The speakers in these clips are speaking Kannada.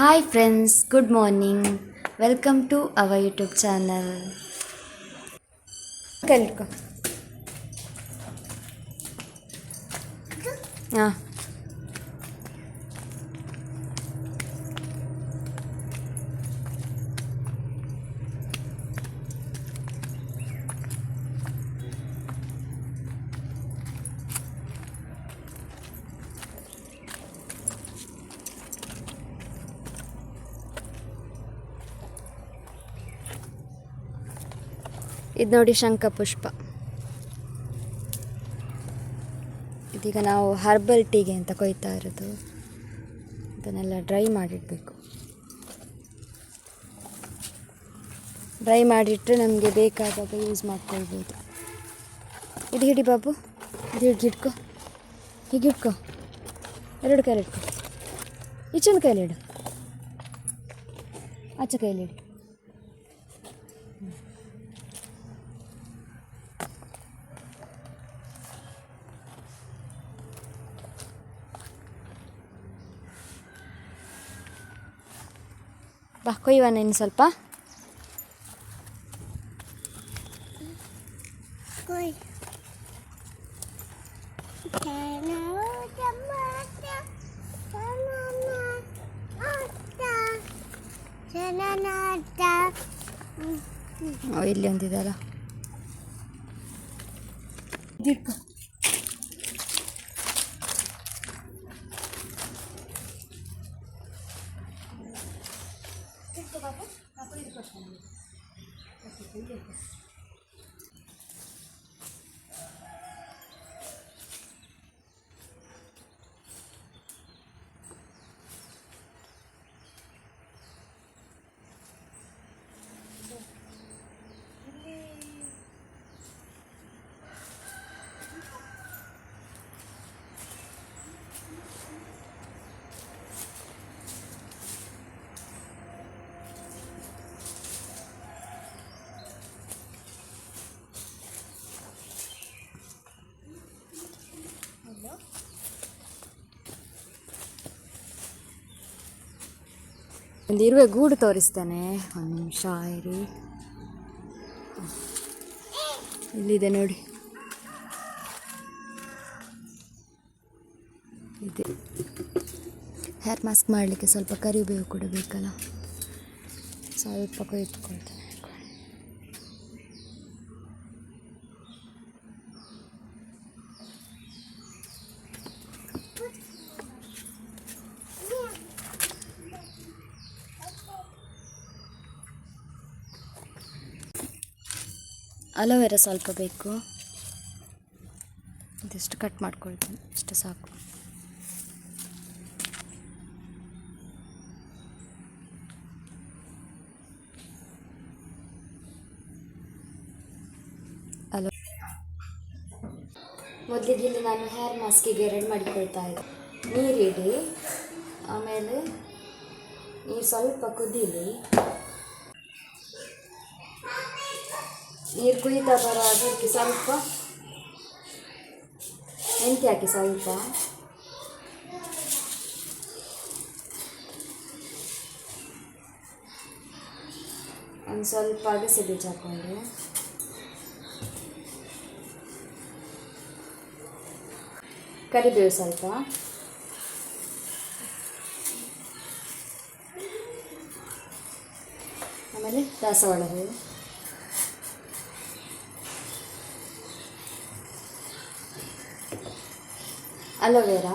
Hi friends good morning welcome to our YouTube channel കേൾക്കും ആ ಇದು ನೋಡಿ ಶಂಖಪುಷ್ಪ ಇದೀಗ ನಾವು ಹರ್ಬಲ್ ಟೀಗೆ ಅಂತ ಕೊಯ್ತಾ ಇರೋದು. ಅದನ್ನೆಲ್ಲ ಡ್ರೈ ಮಾಡಿಡಬೇಕು. ಡ್ರೈ ಮಾಡಿಟ್ಟರೆ ನಮಗೆ ಬೇಕಾದಾಗ ಯೂಸ್ ಮಾಡ್ಕೊಳ್ಬೋದು. ಇದು ಹಿಡಿ ಬಾಬು, ಇದು ಹಿಡ್ದು ಹಿಡ್ಕೊ ಹೀಗೆ ಇಟ್ಕೊ. ಎರಡು ಕೈಲಿ ಇಟ್ಕೊ. ಈಚೊಂದು ಕೈಲಿ ಇಡು. ಆಚೆ ಕೈಲಿ ಇಡು. ಬಾ ಕೊಯ್ಯುವನ ಇನ್ನು ಸ್ವಲ್ಪ Oi. ಅವ್ ಇಲ್ಲಿ ಒಂದಿದಲ್ಲ ಒಂದು ಇರುವೆ ಗೂಡು ತೋರಿಸ್ತೇನೆ. ಒಂದು ನಿಮಿಷ ಇರಿ. ಇಲ್ಲಿದೆ ನೋಡಿ. ಇದೆ. ಹೇರ್ ಮಾಸ್ಕ್ ಮಾಡಲಿಕ್ಕೆ ಸ್ವಲ್ಪ ಕರಿಬೇವು ಕೂಡ ಬೇಕಲ್ಲ? ಸ್ವಲ್ಪ ಕೊಯ್ದುಕೊಳ್ತೇನೆ ಅಲೋವೆರಾ ಸ್ವಲ್ಪ ಬೇಕು. ಇದಿಷ್ಟು ಕಟ್ ಮಾಡ್ಕೊಳ್ತೀನಿ. ಇಷ್ಟು ಸಾಕು. ಅಲೋ ಮೊದಲಿಗೆ ನಾನು ಹೇರ್ ಮಾಸ್ಕಿಗೆ ರೆಡಿ ಮಾಡಿಕೊಳ್ತಾ ಇದ್ದೆ. ನೀರಿಡಿ. ಆಮೇಲೆ ನೀರು ಸ್ವಲ್ಪ ಕುದೀಲಿ. ನೀರು ಕುಯ್ತಾ ಬರೋ ಅದಕ್ಕೆ ಸ್ವಲ್ಪ ಮೆಂತ್ಯ ಹಾಕಿ ಸ್ವಲ್ಪ. ಒಂದು ಸ್ವಲ್ಪ ಅಗಸೆ ಬೀಜ ಹಾಕ್ಕೊಂಡು. ಕರಿಬೇವು ಸ್ವಲ್ಪ. ಆಮೇಲೆ ದಾಸವಾಳ ಹೂವು ಅಲೋವೆರಾ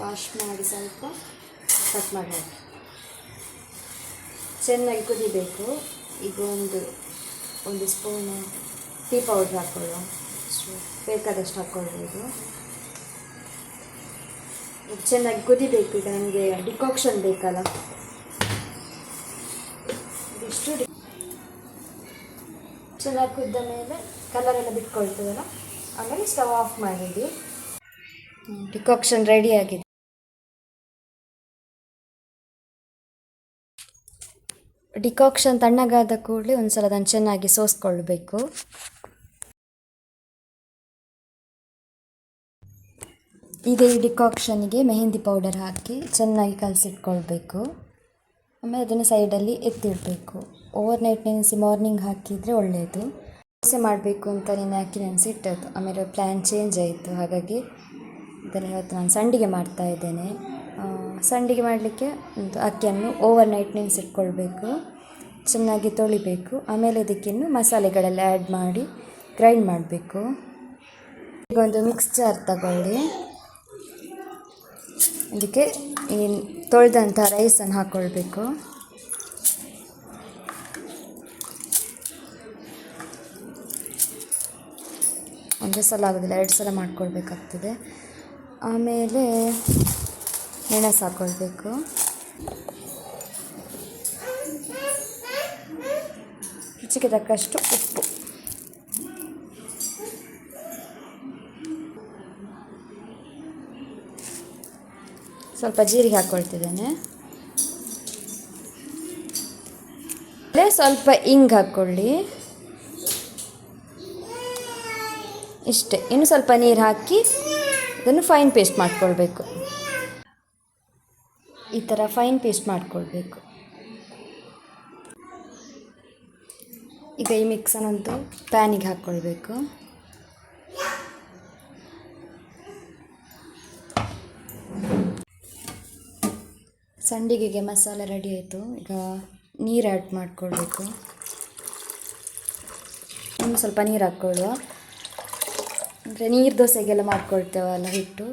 ವಾಶ್ ಮಾಡಿ ಸ್ವಲ್ಪ ಕಟ್ ಮಾಡಿ. ಚೆನ್ನಾಗಿ ಕುದಿಬೇಕು. ಈಗ ಒಂದು ಒಂದು ಸ್ಪೂನು ಟೀ ಪೌಡ್ರ್ ಹಾಕ್ಕೊಳ್ಳೋ ಬೇಕಾದಷ್ಟು ಹಾಕ್ಕೊಳ್ಬೋದು ಚೆನ್ನಾಗಿ ಕುದಿಬೇಕು. ಈಗ ನನಗೆ ಡಿಕಾಕ್ಷನ್ ಬೇಕಲ್ಲ. ಇದಿಷ್ಟು ಚೆನ್ನಾಗಿ ಕುದ್ದ ಮೇಲೆ ಕಲರೆಲ್ಲ ಬಿಟ್ಕೊಳ್ತದಲ್ಲ ಆಮೇಲೆ ಸ್ಟವ್ ಆಫ್ ಮಾಡಿದ್ವಿ. ಡಿಕಾಕ್ಷನ್ ರೆಡಿ ಆಗಿದೆ. ಡಿಕಾಕ್ಷನ್ ತಣ್ಣಗಾದ ಕೂಡಲೇ ಒಂದು ಸಲ ಅದನ್ನು ಚೆನ್ನಾಗಿ ಸೋಸ್ಕೊಳ್ಬೇಕು. ಇದೇ ಡಿಕಾಕ್ಷನ್ಗೆ ಮೆಹಂದಿ ಪೌಡರ್ ಹಾಕಿ ಚೆನ್ನಾಗಿ ಕಲಸಿಟ್ಕೊಳ್ಬೇಕು. ಆಮೇಲೆ ಅದನ್ನು ಸೈಡಲ್ಲಿ ಎತ್ತಿಡಬೇಕು. ಓವರ್ ನೈಟ್ ನೆನೆಸಿ ಮಾರ್ನಿಂಗ್ ಹಾಕಿದರೆ ಒಳ್ಳೆಯದು ದೋಸೆ ಮಾಡಬೇಕು ಅಂತ ನಾನು ಹಾಕಿ ನೆನೆಸಿಟ್ಟದ್ದು? ಆಮೇಲೆ ಪ್ಲ್ಯಾನ್ ಚೇಂಜ್ ಆಯಿತು. ಹಾಗಾಗಿ ಇದನ್ನು ಇವತ್ತು ನಾನು ಸಂಡಿಗೆ ಮಾಡ್ತಾ ಇದ್ದೇನೆ. ಸಂಡಿಗೆ ಮಾಡಲಿಕ್ಕೆ ಒಂದು ಅಕ್ಕಿಯನ್ನು ಓವರ್ ನೈಟ್ ನೆನೆಸಿಟ್ಕೊಳ್ಬೇಕು. ಚೆನ್ನಾಗಿ ತೊಳಿಬೇಕು. ಆಮೇಲೆ ಇದಕ್ಕಿನ್ನು ಮಸಾಲೆಗಳೆಲ್ಲ ಆ್ಯಡ್ ಮಾಡಿ ಗ್ರೈಂಡ್ ಮಾಡಬೇಕು. ಈಗ ಒಂದು ಮಿಕ್ಸ್ಚರ್ ತಗೊಳ್ಳಿ. ಇದಕ್ಕೆ ಈ ತೊಳೆದಂಥ ರೈಸನ್ನು ಹಾಕ್ಕೊಳ್ಬೇಕು ಒಂದೇ ಸಲ ಆಗೋದಿಲ್ಲ, ಎರಡು ಸಲ ಮಾಡ್ಕೊಳ್ಬೇಕಾಗ್ತದೆ. ಆಮೇಲೆ ಮೆಣಸು ಹಾಕ್ಕೊಳ್ಬೇಕು ರುಚಿಗೆ ತಕ್ಕಷ್ಟು ಉಪ್ಪು. ಸ್ವಲ್ಪ ಜೀರಿಗೆ ಹಾಕ್ಕೊಳ್ತಿದ್ದೇನೆ ಸ್ವಲ್ಪ ಇಂಗ್ ಹಾಕ್ಕೊಳ್ಳಿ. ಇಷ್ಟೇ. ಇನ್ನು ಸ್ವಲ್ಪ ನೀರು ಹಾಕಿ ಅದನ್ನು ಫೈನ್ ಪೇಸ್ಟ್ ಮಾಡ್ಕೊಳ್ಬೇಕು. ಈ ಥರ ಫೈನ್ ಪೇಸ್ಟ್ ಮಾಡ್ಕೊಳ್ಬೇಕು. ಈಗ ಈ ಮಿಕ್ಸನ್ನೊಂದು ಪ್ಯಾನಿಗೆ ಹಾಕ್ಕೊಳ್ಬೇಕು ಸಂಡಿಗೆಗೆ ಮಸಾಲೆ ರೆಡಿ ಆಯಿತು. ಈಗ ನೀರು ಆ್ಯಡ್ ಮಾಡಿಕೊಳ್ಬೇಕು. ಇನ್ನು ಸ್ವಲ್ಪ ನೀರು ಹಾಕ್ಕೊಳ್ಳುವ. ಅಂದರೆ ನೀರು ದೋಸೆಗೆಲ್ಲ ಮಾಡ್ಕೊಳ್ತೇವಲ್ಲ ಹಿಟ್ಟು.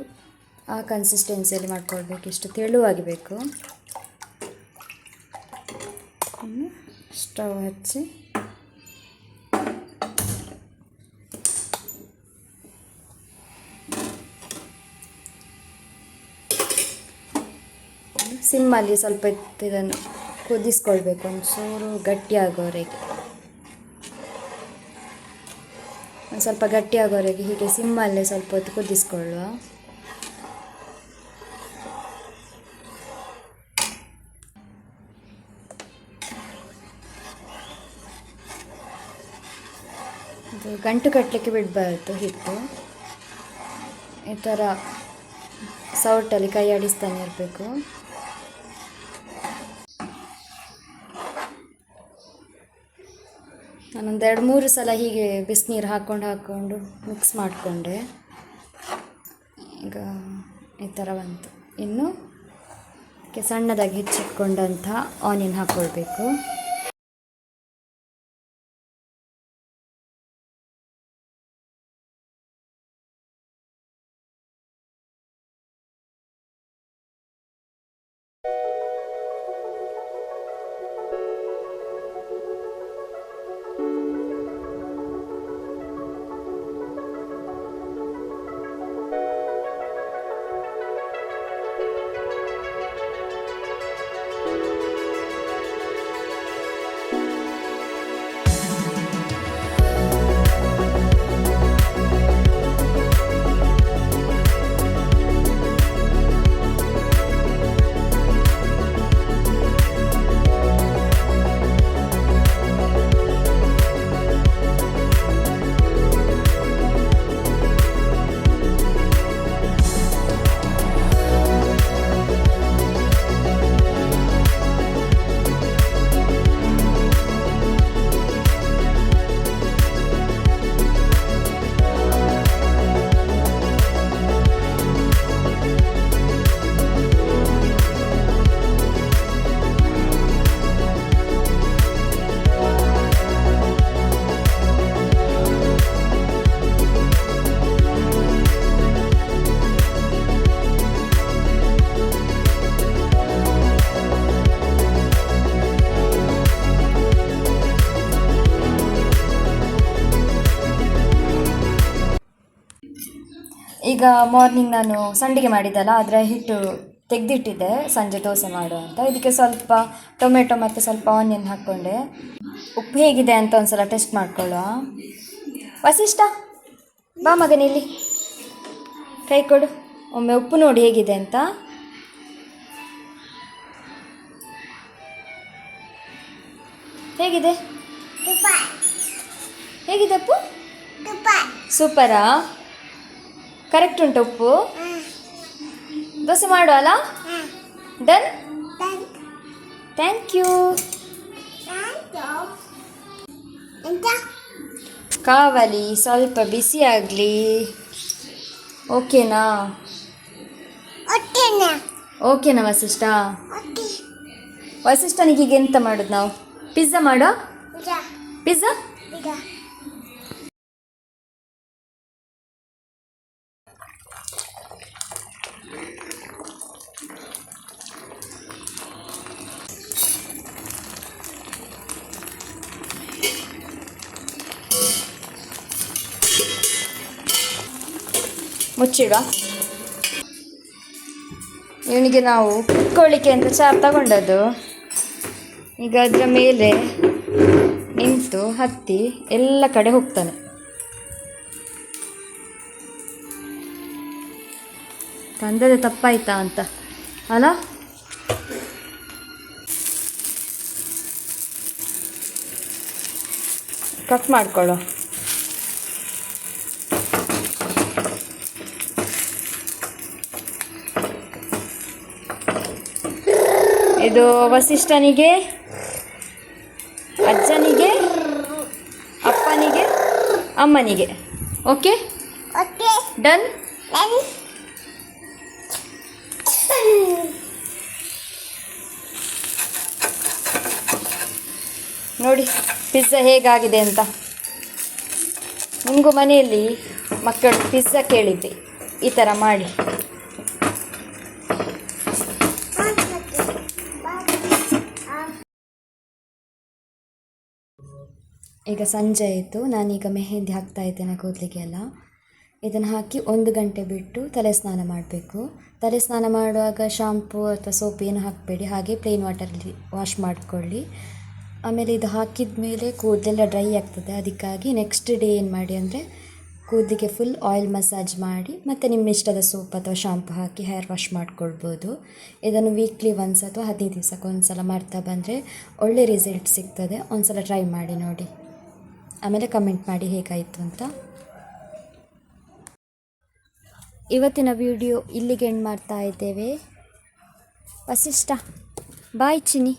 ಆ ಕನ್ಸಿಸ್ಟೆನ್ಸಿಯಲ್ಲಿ ಮಾಡ್ಕೊಳ್ಬೇಕು. ಇಷ್ಟು ತೆಳುವಾಗಿ ಬೇಕು ಸ್ಟವ್ ಹಚ್ಚಿ. ಸಿಮ್ಮಲ್ಲಿ ಸ್ವಲ್ಪ ಇದನ್ನು ಕುದಿಸ್ಕೊಳ್ಬೇಕು. ಒಂದು ಚೂರು ಗಟ್ಟಿಯಾಗೋವರೆಗೆ ಒಂದು ಸ್ವಲ್ಪ ಗಟ್ಟಿಯಾಗೋವರೆಗೆ ಹೀಗೆ ಸಿಮ್ಮಲ್ಲೇ ಸ್ವಲ್ಪ ಹೊತ್ತು ಕುದಿಸ್ಕೊಳ್ಳುವ. ಇದು ಗಂಟು ಕಟ್ಟಲಿಕ್ಕೆ ಬಿಡಬಾರ್ದು ಹಿಟ್ಟು. ಈ ಥರ ಸೌಟಲ್ಲಿ ಕೈ ಆಡಿಸ್ತಾನೆ ಇರಬೇಕು. ನಾನೊಂದು ಎರಡು ಮೂರು ಸಲ ಹೀಗೆ ಬಿಸಿನೀರು ಹಾಕ್ಕೊಂಡು ಹಾಕ್ಕೊಂಡು ಮಿಕ್ಸ್ ಮಾಡಿಕೊಂಡೆ. ಈಗ ಈ ಥರ ಬಂತು. ಇನ್ನು ಸಣ್ಣದಾಗಿ ಹೆಚ್ಚಿಟ್ಕೊಂಡಂಥ ಆನಿಯನ್ ಹಾಕ್ಕೊಳ್ಬೇಕು. ಈಗ ಮಾರ್ನಿಂಗ್ ನಾನು ಸಂಡಿಗೆ ಮಾಡಿದ್ದಲ್ಲ ಅದರ ಹಿಟ್ಟು ತೆಗೆದಿಟ್ಟಿದ್ದೆ. ಸಂಜೆ ದೋಸೆ ಮಾಡು ಅಂತ. ಇದಕ್ಕೆ ಸ್ವಲ್ಪ ಟೊಮೆಟೊ ಮತ್ತು ಸ್ವಲ್ಪ ಆನಿಯನ್ ಹಾಕ್ಕೊಂಡೆ. ಉಪ್ಪು ಹೇಗಿದೆ ಅಂತ ಒಂದ್ಸಲ ಟೆಸ್ಟ್ ಮಾಡ್ಕೊಳ್ಳುವ. ವಸಿಷ್ಠ ಬಾ ಮಗನಿಲ್ಲಿ ಕೈ ಕೊಡು. ಒಮ್ಮೆ ಉಪ್ಪು ನೋಡಿ ಹೇಗಿದೆ ಅಂತ. ಹೇಗಿದೆ? ಹೇಗಿದೆ ಅಪ್ಪು ಸೂಪರಾ? ಕರೆಕ್ಟ್ ಉಂಟು ಉಪ್ಪು? ದೋಸೆ ಮಾಡುವ ಅಲ್ಲ? ಡನ್ ಥ್ಯಾಂಕ್ ಯು ಕಾವಲಿ ಸ್ವಲ್ಪ ಬಿಸಿ ಆಗಲಿ. ಓಕೆನಾ ಓಕೆನಾ ವಸಿಷ್ಠ? ವಸಿಷ್ಠನಿಗೆ ಈಗ ಎಂತ ಮಾಡೋದು ನಾವು? ಪಿಜ್ಜಾ ಮಾಡೋ ಪಿಜ್ಜಾ ಮುಚ್ಚಿಡುವ. ಇವನಿಗೆ ನಾವು ಕುತ್ಕೊಳ್ಳಿಕ್ಕೆ ಅಂತ ಚಾರ್ ತಗೊಂಡದ್ದು. ಈಗ ಅದರ ಮೇಲೆ ನಿಂತು ಹತ್ತಿ ಎಲ್ಲ ಕಡೆ ಹೋಗ್ತಾನೆ. ತಂದದೆ ತಪ್ಪಾಯ್ತಾ ಅಂತ. ಅಲ್ಲ ಕಟ್ ಮಾಡ್ಕೊಳ್ಳೋ. ಇದು ವಸಿಷ್ಠನಿಗೆ ಅಜ್ಜನಿಗೆ ಅಪ್ಪನಿಗೆ ಅಮ್ಮನಿಗೆ. ಓಕೆ? ಡನ್? ನೋಡಿ ಪಿಜ್ಜಾ ಹೇಗಾಗಿದೆ ಅಂತ. ನಿಮಗೂ ಮನೆಯಲ್ಲಿ ಮಕ್ಕಳು ಪಿಜ್ಜಾ ಕೇಳಿದ್ದೆ. ಈ ಥರ ಮಾಡಿ. ಈಗ ಸಂಜೆ ಆಯಿತು. ನಾನೀಗ ಮೆಹೆಂದಿ ಹಾಕ್ತಾ ಇದ್ದೇನೆ ಕೂದಲಿಗೆಲ್ಲ. ಇದನ್ನು ಹಾಕಿ ಒಂದು ಗಂಟೆ ಬಿಟ್ಟು ತಲೆ ಸ್ನಾನ ಮಾಡಬೇಕು. ತಲೆ ಸ್ನಾನ ಮಾಡುವಾಗ ಶಾಂಪೂ ಅಥವಾ ಸೋಪ್ ಏನು ಹಾಕಬೇಡಿ, ಹಾಗೆ ಪ್ಲೇನ್ ವಾಟರಲ್ಲಿ ವಾಶ್ ಮಾಡಿಕೊಳ್ಳಿ. ಆಮೇಲೆ ಇದು ಹಾಕಿದ ಮೇಲೆ ಕೂದಲೆಲ್ಲ ಡ್ರೈ ಆಗ್ತದೆ. ಅದಕ್ಕಾಗಿ ನೆಕ್ಸ್ಟ್ ಡೇ ಏನು ಮಾಡಿ ಅಂದರೆ ಕೂದಲಿಗೆ ಫುಲ್ ಆಯಿಲ್ ಮಸಾಜ್ ಮಾಡಿ ಮತ್ತು ನಿಮ್ಮ ಇಷ್ಟದ ಸೋಪ್ ಅಥವಾ ಶಾಂಪು ಹಾಕಿ ಹೇರ್ ವಾಶ್ ಮಾಡಿಕೊಳ್ಬೋದು. ಇದನ್ನು ವೀಕ್ಲಿ ಒನ್ಸ್ ಅಥವಾ ಹದಿನೈದು ದಿವಸಕ್ಕೆ ಒಂದು ಸಲ ಮಾಡ್ತಾ ಬಂದರೆ ಒಳ್ಳೆ ರಿಸಲ್ಟ್ ಸಿಗ್ತದೆ. ಒಂದು ಸಲ ಟ್ರೈ ಮಾಡಿ ನೋಡಿ. ಆಮೇಲೆ ಕಮೆಂಟ್ ಮಾಡಿ ಹೇಗಾಯಿತು ಅಂತ. ಇವತ್ತಿನ ವಿಡಿಯೋ ಇಲ್ಲಿಗೆ ಎಂಡ್ ಮಾಡ್ತಾ ಇದ್ದೇವೆ. Vasishtha bye Chini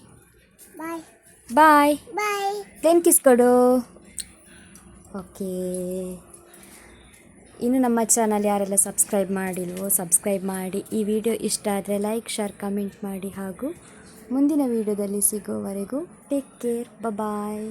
bye bye bye plane kiss ಕೊಡು. ಓಕೆ ಇನ್ನು ನಮ್ಮ ಚಾನಲ್ ಯಾರೆಲ್ಲ ಸಬ್ಸ್ಕ್ರೈಬ್ ಮಾಡಿಲ್ವೋ ಸಬ್ಸ್ಕ್ರೈಬ್ ಮಾಡಿ. ಈ ವಿಡಿಯೋ ಇಷ್ಟ ಆದರೆ ಲೈಕ್ ಶೇರ್ ಕಮೆಂಟ್ ಮಾಡಿ ಹಾಗೂ ಮುಂದಿನ ವಿಡಿಯೋದಲ್ಲಿ ಸಿಗೋವರೆಗೂ ಟೇಕ್ ಕೇರ್ ಬಾಯ್